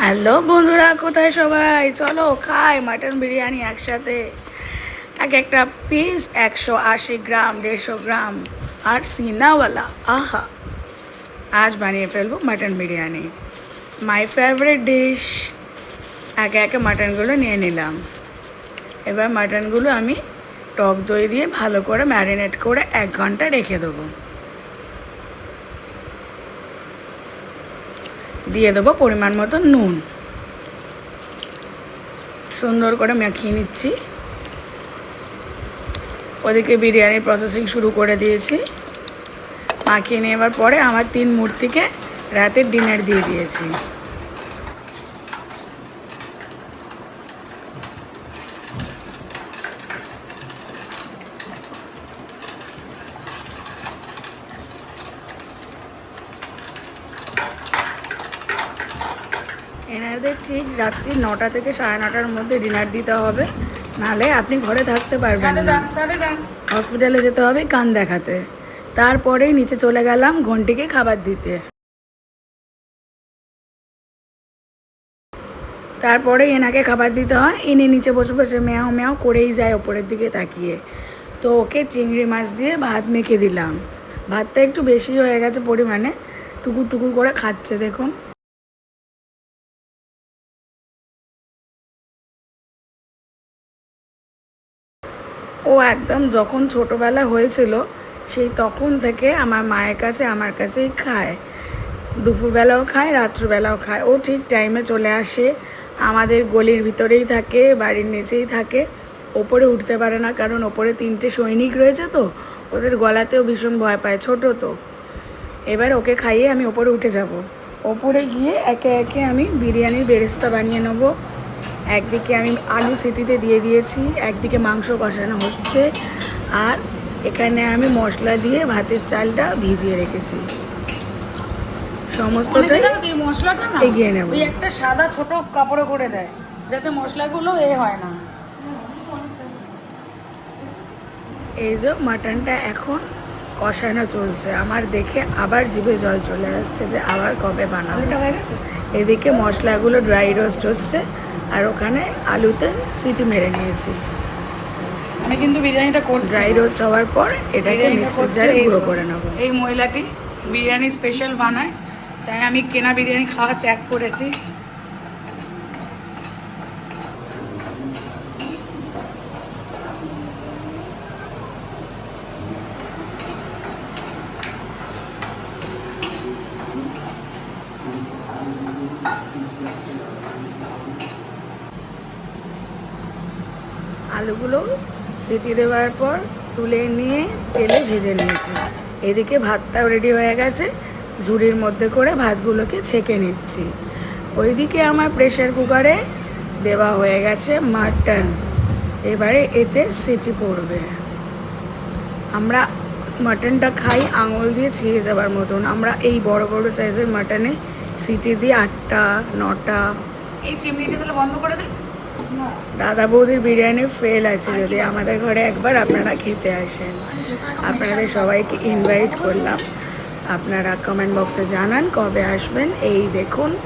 Hello বন্ধুরা, কোথায় সবাই? চলো খাই মাটন বিরিয়ানি একসাথে। এক একটা পিস একশো আশি গ্রাম, দেড়শো গ্রাম। আর সিনাওয়ালা, আহা। আজ বানিয়ে ফেলব mutton biryani. My favourite dish একে একে মাটনগুলো নিয়ে নিলাম। এবার মাটনগুলো আমি টক দই দিয়ে ভালো করে ম্যারিনেট করে এক ঘণ্টা রেখে দেবো। দিয়ে দেবো পরিমাণ মতো নুন। সুন্দর করে মাখিয়ে নিচ্ছি। ওদিকে বিরিয়ানির প্রসেসিং শুরু করে দিয়েছি। মাখিয়ে নেওয়ার পরে আমার তিন মূর্তিকে রাতের ডিনার দিয়ে দিয়েছি। এনাদের ঠিক রাত্রি নটা থেকে সাড়ে নটার মধ্যে ডিনার দিতে হবে। নালে আপনি ঘরে থাকতে পারবেন না। হসপিটালে যেতে হবে কান দেখাতে। তারপরেই নিচে চলে গেলাম ঘন্টিকে খাবার দিতে। তারপরে এনাকে খাবার দিতে হয়। এনে নিচে বসে বসে মেয়াও মেয়াও করেই যায় ওপরের দিকে তাকিয়ে। তো ওকে চিংড়ি মাছ দিয়ে ভাত মেখে দিলাম। ভাতটা একটু বেশি হয়ে গেছে পরিমাণে। টুকুর টুকুর করে খাচ্ছে দেখুন। ও একদম যখন ছোটোবেলা হয়েছিল, সেই তখন থেকে আমার মায়ের কাছে আমার কাছেই খায়। দুপুরবেলাও খায়, রাত্রিবেলাও খায়। ও ঠিক টাইমে চলে আসে, আমাদের গলির ভিতরেই থাকে, বাড়ির নিচেই থাকে। ওপরে উঠতে পারে না, কারণ ওপরে তিনটে সৈনিক রয়েছে তো, ওদের গলাতেও ভীষণ ভয় পায়, ছোট তো। এবার ওকে খাইয়ে আমি ওপরে উঠে যাব। ওপরে গিয়ে একে একে আমি বিরিয়ানির বেরেস্তা বানিয়ে নেব। একদিকে আমি আলু সিটিতে দিয়ে দিয়েছি একদিকে মাংস কষানো হচ্ছে আর এখানে আমি মশলা দিয়ে ভাতের চালটা ভিজিয়ে রেখেছি। সমস্তটাই মশলাটা না এগিয়ে নেব। ওই একটা সাদা ছোট কাপড়ে করে দেয় যাতে মশলাগুলো এ হয় না। এই যে মাটনটা এখন কষানো চলছে। আমার দেখে আবার জিভে জল চলে আসছে যে আবার কবে বানাবো। এদিকে মশলাগুলো ড্রাই রোস্ট হচ্ছে। আর ওখানে আলুতে সিটি মেরে নিয়েছি। আমি কিন্তু বিরিয়ানিটা করছি। ড্রাই রোস্ট হওয়ার পর এটাকে বিরিয়ানিটা জারে গুঁড়ো করে নেব। এই মহিলাটি বিরিয়ানি স্পেশাল বানায় তাই আমি কেনা বিরিয়ানি খাওয়া ত্যাগ করেছি। আলুগুলো সিটি দেওয়ার পর তুলে নিয়ে তেলে ভেজে নিয়েছি। এদিকে ভাতটাও রেডি হয়ে গেছে। ঝুড়ির মধ্যে করে ভাতগুলোকে ছেঁকে নিচ্ছি। ওইদিকে আমার প্রেশার কুকারে দেওয়া হয়ে গেছে মাটন এবারে এতে সিটি পড়বে। আমরা মাটনটা খাই আঙুল দিয়ে ছিঁড়ে যাবার মতন। আমরা এই বড় বড় সাইজের মাটনে সিটি দিয়ে আটটা, নটা। এই চিমনিটা তাহলে বন্ধ করে দে। না দাদা বৌদির বিরিয়ানি ফেল আছে যদি আমাদের ঘরে একবার আপনারা খেতে আসেন। আপনাদের সবাইকে ইনভাইট করলাম। আপনারা কমেন্ট বক্সে জানান কবে আসবেন। এই দেখুন,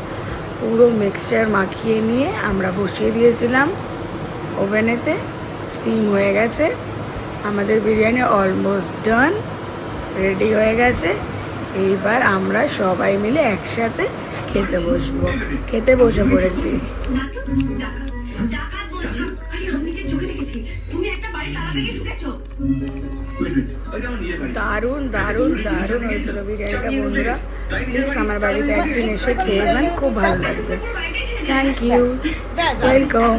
পুরো মিক্সচার মাখিয়ে নিয়ে আমরা বসিয়ে দিয়েছিলাম। ওভেনেতে স্টিম হয়ে গেছে। আমাদের বিরিয়ানি অলমোস্ট ডান রেডি হয়ে গেছে। এইবার আমরা সবাই মিলে একসাথে খেতে বসবো। খেতে বসে পড়েছি। ডাকাত বলছি আরে আমি যে চোখে দেখেছি। তুমি একটা বাড়ি তালা ভেঙে ঢুকেছো। দারুণ দারুণ দারুণ হয়েছিল বিরিয়ানিটা বন্ধুরা। প্লিজ আমার বাড়িতে একদিন এসে খেয়ে যান খুব ভালো লাগবে। Thank you welcome